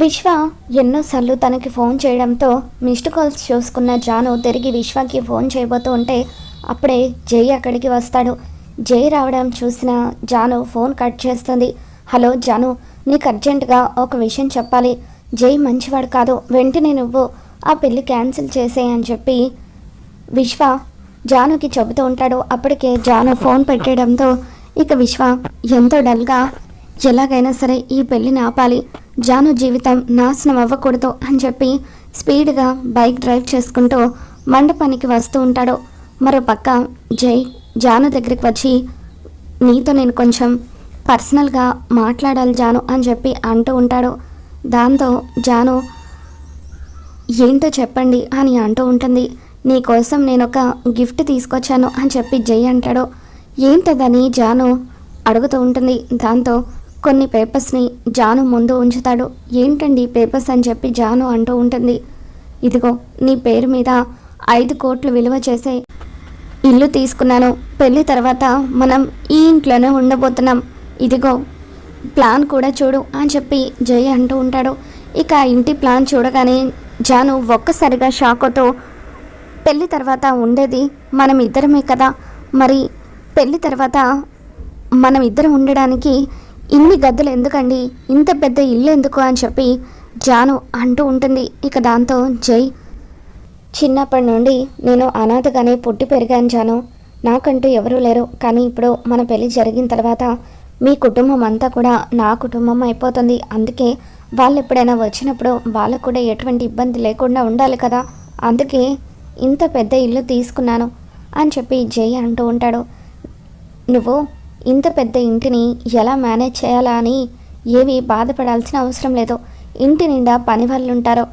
విశ్వ ఎన్నోసార్లు తనకి ఫోన్ చేయడంతో మిస్డ్ కాల్స్ చూసుకున్న జాను తిరిగి విశ్వకి ఫోన్ చేయబోతూ ఉంటే అప్పుడే జై అక్కడికి వస్తాడు. జై రావడం చూసిన జాను ఫోన్ కట్ చేస్తుంది. హలో జాను నీకు అర్జెంటుగా ఒక విషయం చెప్పాలి. జై మంచివాడు కాదు వెంటనే నువ్వు ఆ పెళ్ళి క్యాన్సిల్ చేసేయ్ అని చెప్పి విశ్వ జానుకి చెబుతూ ఉంటాడు. అప్పటికే జాను ఫోన్ పెట్టేయడంతో ఇక విశ్వ ఎంతో డల్గా ఎలాగైనా సరే ఈ పెళ్ళిని ఆపాలి. జాను జీవితం నాశనం అవ్వకూడదు అని చెప్పి స్పీడ్గా బైక్ డ్రైవ్ చేసుకుంటూ మండపానికి వస్తూ ఉంటాడు. మరో పక్క జై జాను దగ్గరికి వచ్చి నీతో నేను కొంచెం పర్సనల్గా మాట్లాడాలి జాను అని చెప్పి అంటూ ఉంటాడు. దాంతో జాను ఏంటో చెప్పండి అని అంటూ ఉంటుంది. నీకోసం నేను ఒక గిఫ్ట్ తీసుకొచ్చాను అని చెప్పి జై అంటాడు. ఏంటదని జాను అడుగుతూ ఉంటుంది. దాంతో కొన్ని పేపర్స్ని జాను ముందు ఉంచుతాడు. ఏంటండి పేపర్స్ అని చెప్పి జాను అంటూ ఉంటుంది. ఇదిగో నీ పేరు మీద ఐదు కోట్లు విలువ చేసే ఇల్లు తీసుకున్నాను. పెళ్ళి తర్వాత మనం ఈ ఇంట్లోనే ఉండబోతున్నాం. ఇదిగో ప్లాన్ కూడా చూడు అని చెప్పి జై అంటూ ఉంటాడు. ఇక ఇంటి ప్లాన్ చూడగానే జాను ఒక్కసారిగా షాకుతో పెళ్ళి తర్వాత ఉండేది మనం ఇద్దరమే కదా. మరి పెళ్ళి తర్వాత మనం ఇద్దరం ఉండడానికి ఇన్ని గదులు ఎందుకండి? ఇంత పెద్ద ఇల్లు ఎందుకు అని చెప్పి జాను అంటూ ఉంటుంది. ఇక దాంతో జై చిన్నప్పటి నుండి నేను అనాథగానే పుట్టి పెరిగాను జాను. నాకంటూ ఎవరూ లేరు. కానీ ఇప్పుడు మన పెళ్ళి జరిగిన తర్వాత మీ కుటుంబం అంతా కూడా నా కుటుంబం అయిపోతుంది. అందుకే వాళ్ళు ఎప్పుడైనా వచ్చినప్పుడు వాళ్ళకు కూడా ఎటువంటి ఇబ్బంది లేకుండా ఉండాలి కదా. అందుకే ఇంత పెద్ద ఇల్లు తీసుకున్నాను అని చెప్పి జై అంటూ ఉంటాడు. నువ్వు ఇంత పెద్ద ఇంటిని ఎలా మేనేజ్ చేయాలా అని ఏమీ బాధపడాల్సిన అవసరం లేదు. ఇంటి నిండా పని వాళ్ళు ఉంటారు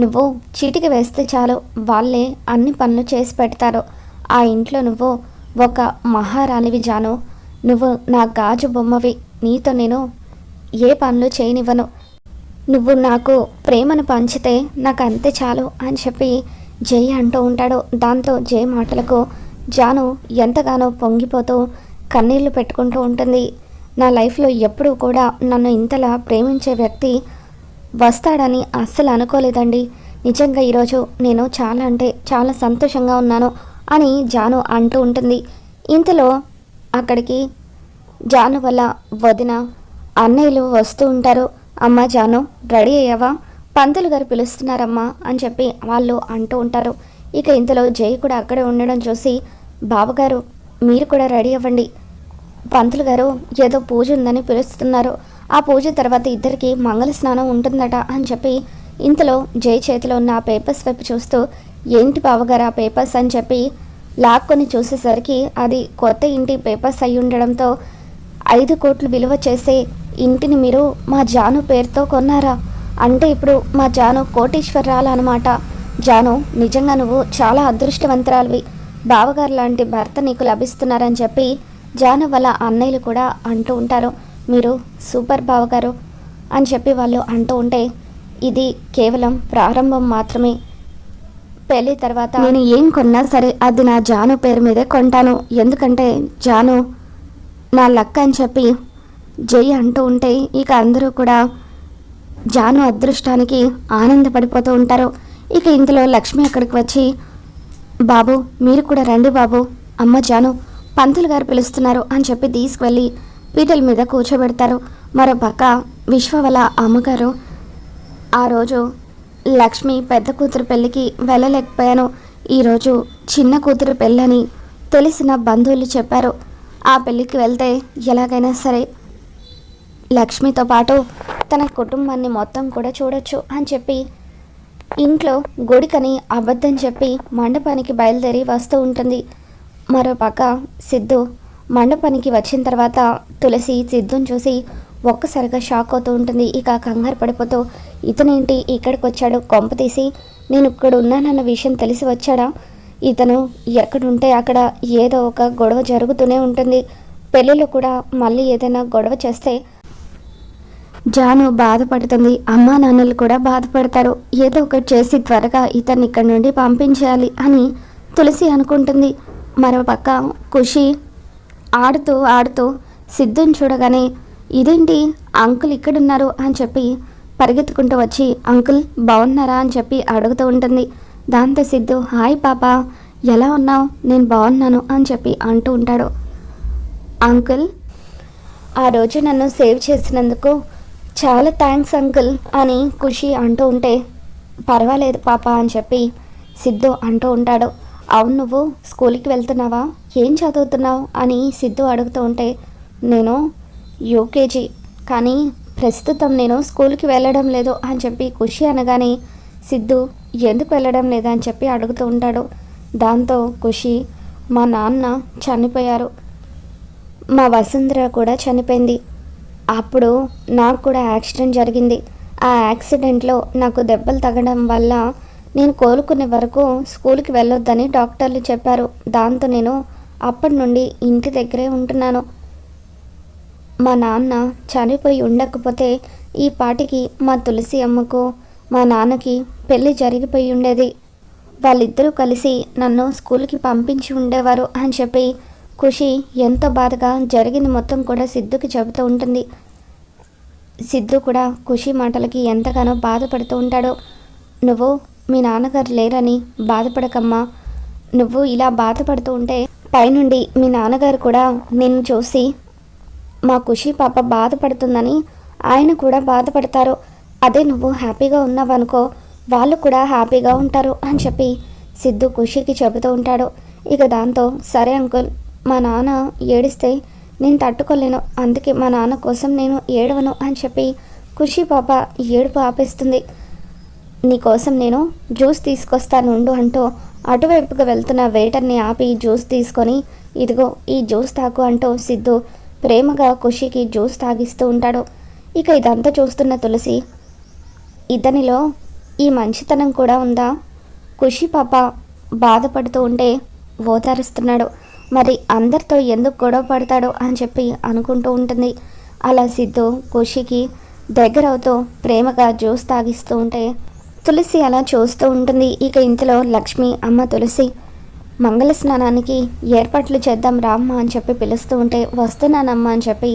నువ్వు చీటికి వేస్తే చాలు వాళ్ళే అన్ని పనులు చేసి పెడతారు. ఆ ఇంట్లో నువ్వు ఒక మహారాణివి జాను. నువ్వు నా గాజు బొమ్మవి. నీతో నేను ఏ పనులు చేయనివ్వను. నువ్వు నాకు ప్రేమను పంచితే నాకు అంతే చాలు అని చెప్పి జై అంటూ ఉంటాడు. దాంతో జై మాటలకు జాను ఎంతగానో పొంగిపోతూ కన్నీళ్ళు పెట్టుకుంటూ ఉంటుంది. నా లైఫ్లో ఎప్పుడూ కూడా నన్ను ఇంతలా ప్రేమించే వ్యక్తి వస్తాడని అస్సలు అనుకోలేదండి. నిజంగా ఈరోజు నేను చాలా అంటే చాలా సంతోషంగా ఉన్నాను అని జాను అంటూ ఉంటుంది. ఇంతలో అక్కడికి జాను వల్ల వదిన అన్నయ్యలు వస్తూ ఉంటారు. అమ్మ జాను రెడీ అయ్యావా? పంతులు గారు పిలుస్తున్నారమ్మా అని చెప్పి వాళ్ళు అంటూ ఉంటారు. ఇక ఇంతలో జై కూడా అక్కడే ఉండడం చూసి బావగారు మీరు కూడా రెడీ అవ్వండి. పంతులు గారు ఏదో పూజ ఉందని పిలుస్తున్నారు. ఆ పూజ తర్వాత ఇద్దరికి మంగళ స్నానం ఉంటుందట అని చెప్పి ఇంతలో జై చేతిలో ఉన్న ఆ పేపర్స్ వైపు చూస్తూ ఏంటి బావగారు ఆ పేపర్స్? అని చెప్పి లాక్కొని చూసేసరికి అది కొత్త ఇంటి పేపర్స్ అయి ఉండడంతో ఐదు కోట్లు విలువ చేసే ఇంటిని మీరు మా జాను పేరుతో కొన్నారా? అంటే ఇప్పుడు మా జాను కోటీశ్వరరాలు అనమాట జాను నిజంగా నువ్వు చాలా అదృష్టవంతురాలివి. బావగారు లాంటి భర్త నీకు లభిస్తున్నారని చెప్పి జాను వాళ్ళ అన్నయ్యలు కూడా అంటూ ఉంటారు మీరు సూపర్ బావగారు అని చెప్పి వాళ్ళు అంటూ ఉంటే ఇది కేవలం ప్రారంభం మాత్రమే. పెళ్ళి తర్వాత నేను ఏం కొన్నా సరే అది నా జాను పేరు మీదే కొంటాను. ఎందుకంటే జాను నా లక్క అని చెప్పి జై అంటూ ఉంటే ఇక అందరూ కూడా జాను అదృష్టానికి ఆనందపడిపోతూ ఉంటారు. ఇక ఇందులో లక్ష్మి అక్కడికి వచ్చి బాబు మీరు కూడా రండి బాబు. అమ్మ జాను పంతులు గారు పిలుస్తున్నారు అని చెప్పి తీసుకువెళ్ళి పీటల మీద కూర్చోబెడతారు. మరో పక్క విశ్వ అమ్మగారు ఆ రోజు లక్ష్మి పెద్ద కూతురు పెళ్ళికి వెళ్ళలేకపోయాను. ఈరోజు చిన్న కూతురు పెళ్ళని తెలిసిన బంధువులు చెప్పారు. ఆ పెళ్ళికి వెళ్తే ఎలాగైనా సరే లక్ష్మితో పాటు తన కుటుంబాన్ని మొత్తం కూడా చూడొచ్చు అని చెప్పి ఇంట్లో గుడికని అబద్ధం చెప్పి మండపానికి బయలుదేరి వస్తూ ఉంటుంది. మరో పక్క సిద్ధు మండపానికి వచ్చిన తర్వాత తులసి సిద్ధుని చూసి ఒక్కసారిగా షాక్ అవుతూ ఉంటుంది. ఇక కంగారు పడిపోతూ ఇతనేంటి ఇక్కడికి వచ్చాడు కొంప తీసి నేను ఇక్కడ ఉన్నానన్న విషయం తెలిసి వచ్చాడా? ఇతను ఎక్కడుంటే అక్కడ ఏదో ఒక గొడవ జరుగుతూనే ఉంటుంది. పెళ్ళిలో కూడా మళ్ళీ ఏదైనా గొడవ చేస్తే జాను బాధపడుతుంది. అమ్మా నాన్నలు కూడా బాధపడతారు. ఏదో ఒకటి చేసి త్వరగా ఇతన్ని ఇక్కడి నుండి పంపించేయాలి అని తులసి అనుకుంటుంది. మరో పక్క ఖుషి ఆడుతూ ఆడుతూ సిద్ధుని చూడగానే ఇదేంటి? అంకుల్ ఇక్కడున్నారు అని చెప్పి పరిగెత్తుకుంటూ వచ్చి అంకుల్ బాగున్నారా? అని చెప్పి అడుగుతూ ఉంటుంది. దాంతో సిద్ధు హాయ్ పాప ఎలా ఉన్నావు? నేను బాగున్నాను అని చెప్పి అంటూ ఉంటాడు. అంకుల్ ఆ రోజు నన్ను సేవ్ చేసినందుకు చాలా థ్యాంక్స్ అంకుల్ అని ఖుషి అంటూ ఉంటే పర్వాలేదు పాప అని చెప్పి సిద్ధు అంటూ ఉంటాడు. అవును నువ్వు స్కూల్కి వెళ్తున్నావా? ఏం చదువుతున్నావు? అని సిద్ధు అడుగుతూ ఉంటే నేను యూకేజీ కానీ ప్రస్తుతం నేను స్కూల్కి వెళ్ళడం లేదు అని చెప్పి ఖుషి అనగానే సిద్ధు ఎందుకు వెళ్ళడం లేదు? అని చెప్పి అడుగుతూ ఉంటాడు. దాంతో ఖుషి మా నాన్న చనిపోయారు. మా వసుంధర కూడా చనిపోయింది. అప్పుడు నాకు కూడా యాక్సిడెంట్ జరిగింది. ఆ యాక్సిడెంట్లో నాకు దెబ్బలు తగ్గడం వల్ల నేను కోలుకునే వరకు స్కూల్కి వెళ్ళొద్దని డాక్టర్లు చెప్పారు. దాంతో నేను అప్పటి నుండి ఇంటి దగ్గరే ఉంటున్నాను. మా నాన్న చనిపోయి ఉండకపోతే ఈ పాటికి మా తులసి అమ్మకు మా నాన్నకి పెళ్ళి జరిగిపోయి ఉండేది. వాళ్ళిద్దరూ కలిసి నన్ను స్కూల్కి పంపించి ఉండేవారు అని చెప్పి ఖుషి ఎంతో బాధగా జరిగింది మొత్తం కూడా సిద్ధుకి చెబుతూ ఉంటుంది. సిద్ధు కూడా ఖుషి మాటలకి ఎంతగానో బాధపడుతూ ఉంటాడు. నువ్వు మీ నాన్నగారు లేరని బాధపడకమ్మా. నువ్వు ఇలా బాధపడుతూ ఉంటే పైనుండి మీ నాన్నగారు కూడా నిన్ను చూసి మా ఖుషి పాప బాధపడుతుందని ఆయన కూడా బాధపడతారు. అదే నువ్వు హ్యాపీగా ఉన్నావనుకో వాళ్ళు కూడా హ్యాపీగా ఉంటారు అని చెప్పి సిద్ధు ఖుషికి చెబుతూ ఉంటాడు. ఇక దాంతో సరే అంకుల్ మా నాన్న ఏడిస్తే నేను తట్టుకోలేను. అందుకే మా నాన్న కోసం నేను ఏడవను అని చెప్పి ఖుషి పాప ఏడుపు ఆపేస్తుంది. నీకోసం నేను జ్యూస్ తీసుకొస్తాను ఉండు అంటూ అటువైపుకు వెళ్తున్న వెయిటర్ని ఆపి జ్యూస్ తీసుకొని ఇదిగో ఈ జ్యూస్ తాగు అంటూ సిద్ధు ప్రేమగా ఖుషికి జ్యూస్ తాగిస్తూ ఉంటాడు. ఇక ఇదంతా చూస్తున్న తులసి ఇతనిలో ఈ మంచితనం కూడా ఉందా? ఖుషి పాప బాధపడుతూ ఉంటే ఓదారుస్తున్నాడు. మరి అందరితో ఎందుకు గొడవ పడతాడో అని చెప్పి అనుకుంటూ ఉంటుంది. అలా సిద్ధు ఖుషికి దగ్గర అవుతూ ప్రేమగా జ్యూస్ తాగిస్తూ ఉంటే తులసి అలా చూస్తూ ఉంటుంది. ఇక ఇంతలో లక్ష్మి అమ్మ తులసి మంగళ స్నానానికి ఏర్పాట్లు చేద్దాం రామ్మ అని చెప్పి పిలుస్తూ ఉంటే వస్తున్నానమ్మా అని చెప్పి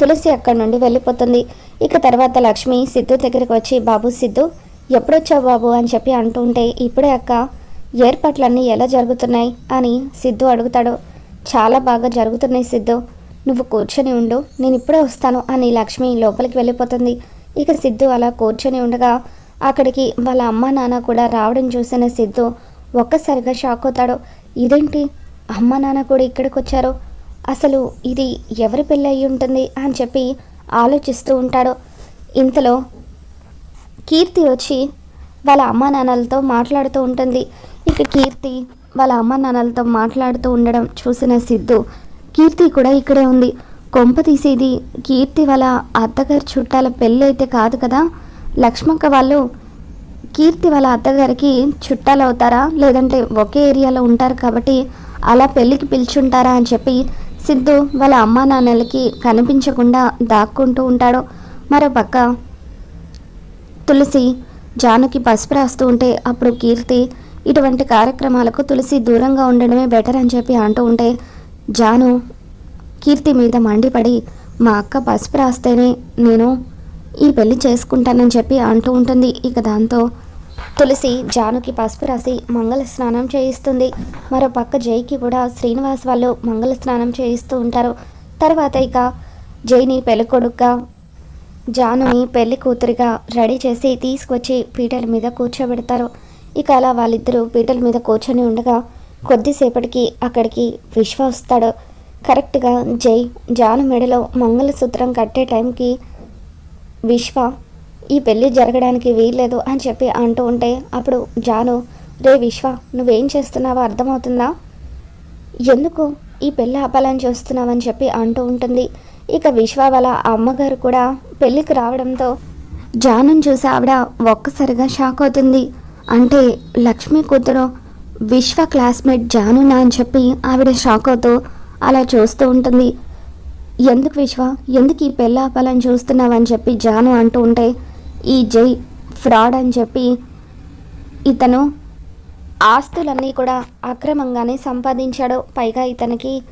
తులసి అక్కడి నుండి వెళ్ళిపోతుంది. ఇక తర్వాత లక్ష్మి సిద్ధు దగ్గరికి వచ్చి బాబు సిద్ధు ఎప్పుడొచ్చావు బాబు? అని చెప్పి అంటూ ఉంటే ఇప్పుడే అక్క ఏర్పాట్లన్నీ ఎలా జరుగుతున్నాయి? అని సిద్ధు అడుగుతాడు. చాలా బాగా జరుగుతున్నాయి సిద్ధు. నువ్వు కూర్చొని ఉండు. నేను ఇప్పుడే వస్తాను అని లక్ష్మి లోపలికి వెళ్ళిపోతుంది. ఇక సిద్ధు అలా కూర్చొని ఉండగా అక్కడికి వాళ్ళ అమ్మ నాన్న కూడా రావడం చూసిన సిద్ధు ఒక్కసారిగా షాక్ అవుతాడు. ఇదేంటి? అమ్మ నాన్న కూడా ఇక్కడికి వచ్చారు? అసలు ఇది ఎవరి పెళ్ళి అయి ఉంటుంది? అని చెప్పి ఆలోచిస్తూ ఉంటాడు. ఇంతలో కీర్తి వచ్చి వాళ్ళ అమ్మ నాన్నలతో మాట్లాడుతూ ఉంటుంది. ఇక కీర్తి వాళ్ళ అమ్మ నాన్నలతో మాట్లాడుతూ ఉండడం చూసిన సిద్ధు కీర్తి కూడా ఇక్కడే ఉంది. కొంప తీసేది కీర్తి వాళ్ళ అత్తగారి చుట్టాల పెళ్ళి అయితే కాదు కదా? లక్ష్మక్క వాళ్ళు కీర్తి వాళ్ళ అత్తగారికి చుట్టాలు అవుతారా? లేదంటే ఒకే ఏరియాలో ఉంటారు కాబట్టి అలా పెళ్ళికి పిలుచుంటారా అని చెప్పి సిద్ధు వాళ్ళ అమ్మా నాన్నలకి కనిపించకుండా దాక్కుంటూ ఉంటాడు. మరో పక్క తులసి జానుకి పసుపు రాస్తూ ఉంటే అప్పుడు కీర్తి ఇటువంటి కార్యక్రమాలకు తులసి దూరంగా ఉండడమే బెటర్ అని చెప్పి అంటూ ఉంటే జాను కీర్తి మీద మండిపడి మా అక్క పసుపు రాస్తేనే నేను ఈ పెళ్ళి చేసుకుంటానని చెప్పి అంటూ ఉంటుంది. ఇక దాంతో తులసి జానుకి పసుపు రాసి మంగళ స్నానం చేయిస్తుంది. మరో పక్క జైకి కూడా శ్రీనివాస్ వాళ్ళు మంగళ స్నానం చేయిస్తూ ఉంటారు. తర్వాత ఇక జైని పెళ్ళికొడుకుగా జానుని పెళ్ళి కూతురిగా రెడీ చేసి తీసుకొచ్చి పీటల మీద కూర్చోబెడతారు. ఇక అలా వాళ్ళిద్దరూ పీటల మీద కూర్చొని ఉండగా కొద్దిసేపటికి అక్కడికి విశ్వ వస్తాడు. కరెక్ట్గా జై జాను మెడలో మంగళసూత్రం కట్టే టైంకి విశ్వ ఈ పెళ్ళి జరగడానికి వీల్లేదు అని చెప్పి అంటూ ఉంటే అప్పుడు జాను రే విశ్వ నువ్వేం చేస్తున్నావో అర్థమవుతుందా? ఎందుకు ఈ పెళ్ళి ఆపాలని చూస్తున్నావని చెప్పి అంటూ ఉంటుంది. ఇక విశ్వ వాళ్ళ అమ్మగారు కూడా పెళ్ళికి రావడంతో జానుని చూసి ఆవిడ ఒక్కసారిగా షాక్ అవుతుంది. అంటే లక్ష్మి కూతురు విశ్వ క్లాస్మేట్ జానునా అని చెప్పి ఆవిడ షాక్ అవుతూ అలా చూస్తూ ఉంటుంది. ఎందుకు విశ్వ? ఎందుకు ఈ పెళ్ళి ఆపాలని చూస్తున్నావని చెప్పి జాను అంటూ ఉంటే ఈ జై ఫ్రాడ్ అని చెప్పి ఇతను ఆస్తులన్నీ కూడా అక్రమంగానే సంపాదించాడు. పైగా ఇతనికి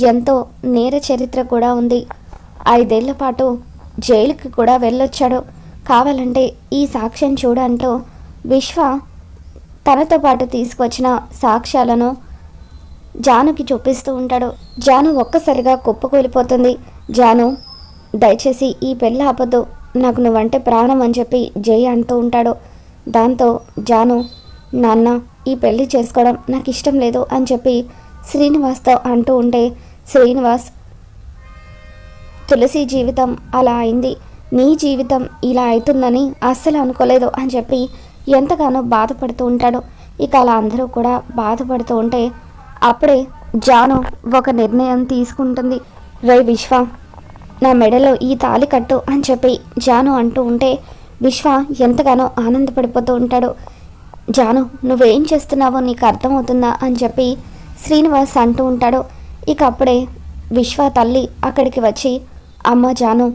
ఎంతో నేర చరిత్ర కూడా ఉంది. ఐదేళ్ళ పాటు జైలుకి కూడా వెళ్ళొచ్చాడు. కావాలంటే ఈ సాక్ష్యం చూడు విశ్వ తనతో పాటు తీసుకొచ్చిన సాక్ష్యాలను జానుకి చూపిస్తూ ఉంటాడు. జాను ఒక్కసారిగా కుప్పకూలిపోతుంది జాను దయచేసి ఈ పెళ్ళి ఆపొద్దు. నాకు నువ్వంటే ప్రాణం అని చెప్పి జై అంటూ ఉంటాడు. దాంతో జాను నాన్న ఈ పెళ్ళి చేసుకోవడం నాకు ఇష్టం లేదు అని చెప్పి శ్రీనివాస్తో అంటూ ఉంటే శ్రీనివాస్ తులసి జీవితం అలా అయింది. నీ జీవితం ఇలా అవుతుందని అస్సలు అనుకోలేదు అని చెప్పి ఎంతగానో బాధపడుతూ ఉంటాడు. ఇక అలా అందరూ కూడా బాధపడుతూ ఉంటే అప్పుడే జాను ఒక నిర్ణయం తీసుకుంటుంది. రే విశ్వ నా మెడలో ఈ తాలి కట్టు అని చెప్పి జాను అంటూ ఉంటే విశ్వ ఎంతగానో ఆనందపడిపోతూ ఉంటాడు. జాను నువ్వేం చేస్తున్నావో నీకు అర్థమవుతుందా అని చెప్పి శ్రీనివాస్ అంటూ ఉంటాడు. ఇక అప్పుడే విశ్వ తల్లి అక్కడికి వచ్చి అమ్మ జాను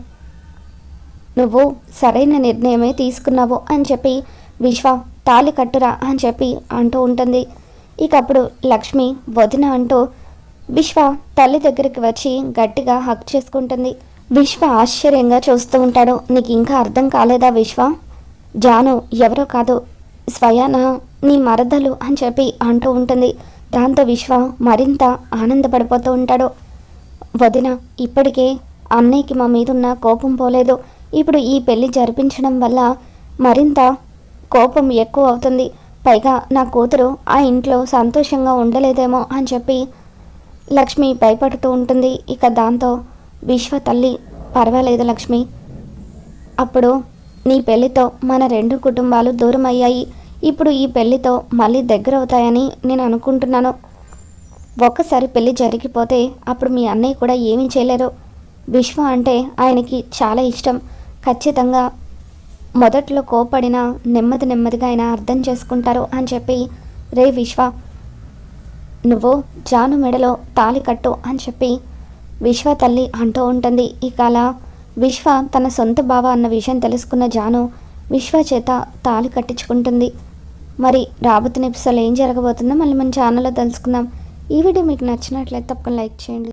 నువ్వు సరైన నిర్ణయమే తీసుకున్నావు అని చెప్పి విశ్వ తాలి కట్టురా అని చెప్పి అంటూ ఉంటుంది. ఇక అప్పుడు లక్ష్మి వదిన అంటూ విశ్వ తల్లి దగ్గరికి వచ్చి గట్టిగా హక్ చేసుకుంటుంది. విశ్వ ఆశ్చర్యంగా చూస్తూ ఉంటాడు. నీకు ఇంకా అర్థం కాలేదా విశ్వ? జాను ఎవరో కాదు స్వయాన నీ మరదలు అని చెప్పి అంటూ ఉంటుంది. దాంతో విశ్వ మరింత ఆనందపడిపోతూ ఉంటాడు. వదిన ఇప్పటికే అన్నయ్యకి మా మీదున్న కోపం పోలేదు. ఇప్పుడు ఈ పెళ్ళి జరిపించడం వల్ల మరింత కోపం ఎక్కువ అవుతుంది. పైగా నా కూతురు ఆ ఇంట్లో సంతోషంగా ఉండలేదేమో అని చెప్పి లక్ష్మి భయపడుతూ ఉంటుంది. ఇక దాంతో విశ్వ తల్లి పర్వాలేదు లక్ష్మి. అప్పుడు నీ పెళ్ళితో మన రెండు కుటుంబాలు దూరం అయ్యాయి ఇప్పుడు ఈ పెళ్ళితో మళ్ళీ దగ్గర అవుతాయని నేను అనుకుంటున్నాను. ఒక్కసారి పెళ్ళి జరిగిపోతే అప్పుడు మీ అన్నయ్య కూడా ఏమీ చేయలేరు. విశ్వ అంటే ఆయనకి చాలా ఇష్టం. ఖచ్చితంగా మొదట్లో కోపడినా నెమ్మది నెమ్మదిగా ఆయన అర్థం చేసుకుంటారు అని చెప్పి రే విశ్వ నువ్వు జాను మెడలో తాళి కట్టు అని చెప్పి విశ్వ తల్లి అంటూ ఉంటుంది. ఇక అలా విశ్వ తన సొంత బావ అన్న విషయం తెలుసుకున్న జాను విశ్వ చేత తాళి కట్టించుకుంటుంది. మరి రాబోతున్న ఎపిసోడ్ ఏం జరగబోతుందో మళ్ళీ మన ఛానల్లో తెలుసుకుందాం. ఈ వీడియో మీకు నచ్చినట్లయితే తప్పకుండా లైక్ చేయండి.